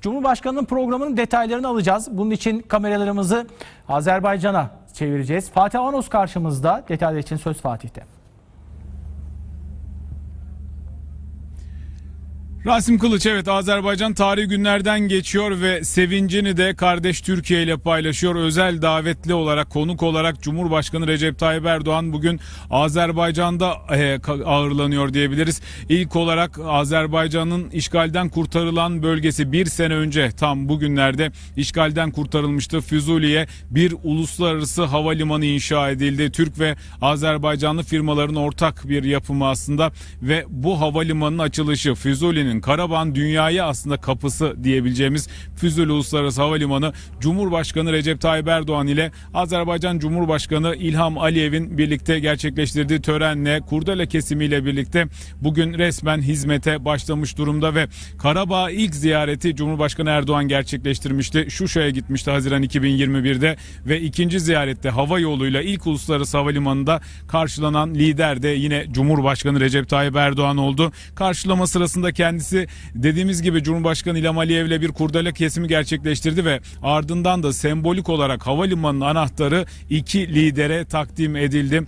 Cumhurbaşkanının programının detaylarını alacağız. Bunun için kameralarımızı Azerbaycan'a çevireceğiz. Fatih Avanos karşımızda. Detaylar için söz Fatih'te. Rasim Kılıç evet Azerbaycan tarihi günlerden geçiyor ve sevincini de kardeş Türkiye ile paylaşıyor. Özel davetli olarak konuk olarak Cumhurbaşkanı Recep Tayyip Erdoğan bugün Azerbaycan'da e, ka- ağırlanıyor diyebiliriz. İlk olarak Azerbaycan'ın işgalden kurtarılan bölgesi bir sene önce tam bugünlerde işgalden kurtarılmıştı. Füzuli'ye bir uluslararası havalimanı inşa edildi. Türk ve Azerbaycanlı firmaların ortak bir yapımı aslında ve bu havalimanının açılışı Füzuli'nin Karaban dünyaya aslında kapısı diyebileceğimiz Füzuli Uluslararası Havalimanı Cumhurbaşkanı Recep Tayyip Erdoğan ile Azerbaycan Cumhurbaşkanı İlham Aliyev'in birlikte gerçekleştirdiği törenle kurdele kesimiyle birlikte bugün resmen hizmete başlamış durumda ve Karabağ ilk ziyareti Cumhurbaşkanı Erdoğan gerçekleştirmişti. Şuşa'ya gitmişti Haziran 2021'de ve ikinci ziyarette hava yoluyla ilk uluslararası havalimanında karşılanan lider de yine Cumhurbaşkanı Recep Tayyip Erdoğan oldu. Karşılama sırasında kendisi dediğimiz gibi Cumhurbaşkanı İlham Aliyev'le bir kurdele kesimi gerçekleştirdi ve ardından da sembolik olarak havalimanının anahtarı iki lidere takdim edildi.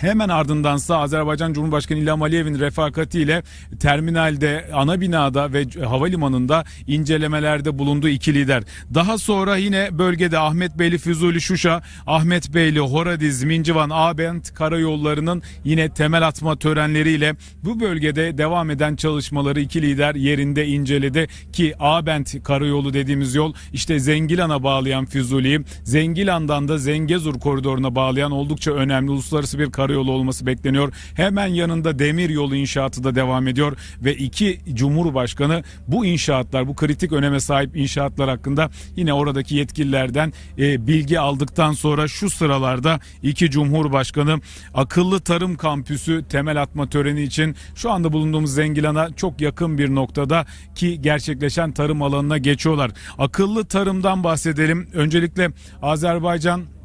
Hemen ardındansa Azerbaycan Cumhurbaşkanı İlham Aliyev'in refakatiyle terminalde, ana binada ve havalimanında incelemelerde bulundu iki lider. Daha sonra yine bölgede Ahmet Beyli Füzuli Şuşa, Ahmet Beyli Horadiz, Mincivan, Abent karayollarının yine temel atma törenleriyle bu bölgede devam eden çalışmaları iki lider yerinde inceledi ki Abent karayolu dediğimiz yol işte Zengilan'a bağlayan Füzuli'yi, Zengilan'dan da Zengezur koridoruna bağlayan oldukça önemli uluslararası bir karayolu olması bekleniyor. Hemen yanında demir yolu inşaatı da devam ediyor ve iki cumhurbaşkanı bu inşaatlar, bu kritik öneme sahip inşaatlar hakkında yine oradaki yetkililerden e, bilgi aldıktan sonra şu sıralarda iki cumhurbaşkanı akıllı tarım kampüsü temel atma töreni için şu anda bulunduğumuz Zengilan'a çok yakın bir noktada ki gerçekleşen tarım alanına geçiyorlar. Akıllı tarımdan bahsedelim. Öncelikle Azerbaycan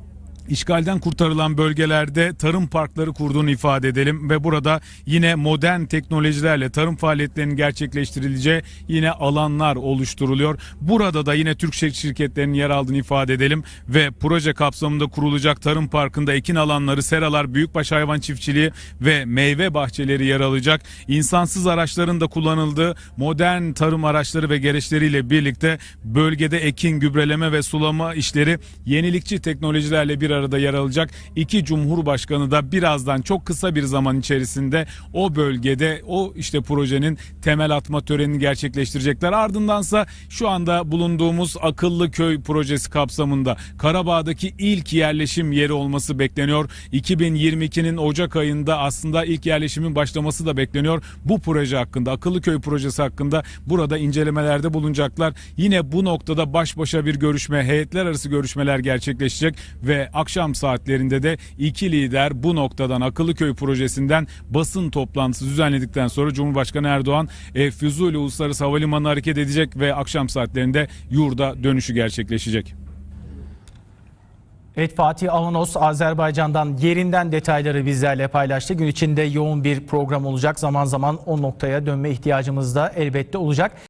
İşgalden kurtarılan bölgelerde tarım parkları kurduğunu ifade edelim ve burada yine modern teknolojilerle tarım faaliyetlerinin gerçekleştirileceği yine alanlar oluşturuluyor. Burada da yine Türk şirketlerinin yer aldığını ifade edelim ve proje kapsamında kurulacak tarım parkında ekin alanları, seralar, büyükbaş hayvan çiftçiliği ve meyve bahçeleri yer alacak. İnsansız araçların da kullanıldığı modern tarım araçları ve gereçleriyle birlikte bölgede ekin, gübreleme ve sulama işleri yenilikçi teknolojilerle bir arada yer alacak. İki cumhurbaşkanı da birazdan çok kısa bir zaman içerisinde o bölgede o işte projenin temel atma törenini gerçekleştirecekler. Ardındansa şu anda bulunduğumuz akıllı köy projesi kapsamında Karabağ'daki ilk yerleşim yeri olması bekleniyor. 2022'nin Ocak ayında aslında ilk yerleşimin başlaması da bekleniyor. Bu proje hakkında akıllı köy projesi hakkında burada incelemelerde bulunacaklar. Yine bu noktada baş başa bir görüşme, heyetler arası görüşmeler gerçekleşecek ve akşam saatlerinde de iki lider bu noktadan akıllı köy projesinden basın toplantısı düzenledikten sonra Cumhurbaşkanı Erdoğan e, Füzuli Uluslararası Havalimanı hareket edecek ve akşam saatlerinde yurda dönüşü gerçekleşecek. Evet Fatih Avanos Azerbaycan'dan yerinden detayları bizlerle paylaştı. Gün içinde yoğun bir program olacak. Zaman zaman o noktaya dönme ihtiyacımız da elbette olacak.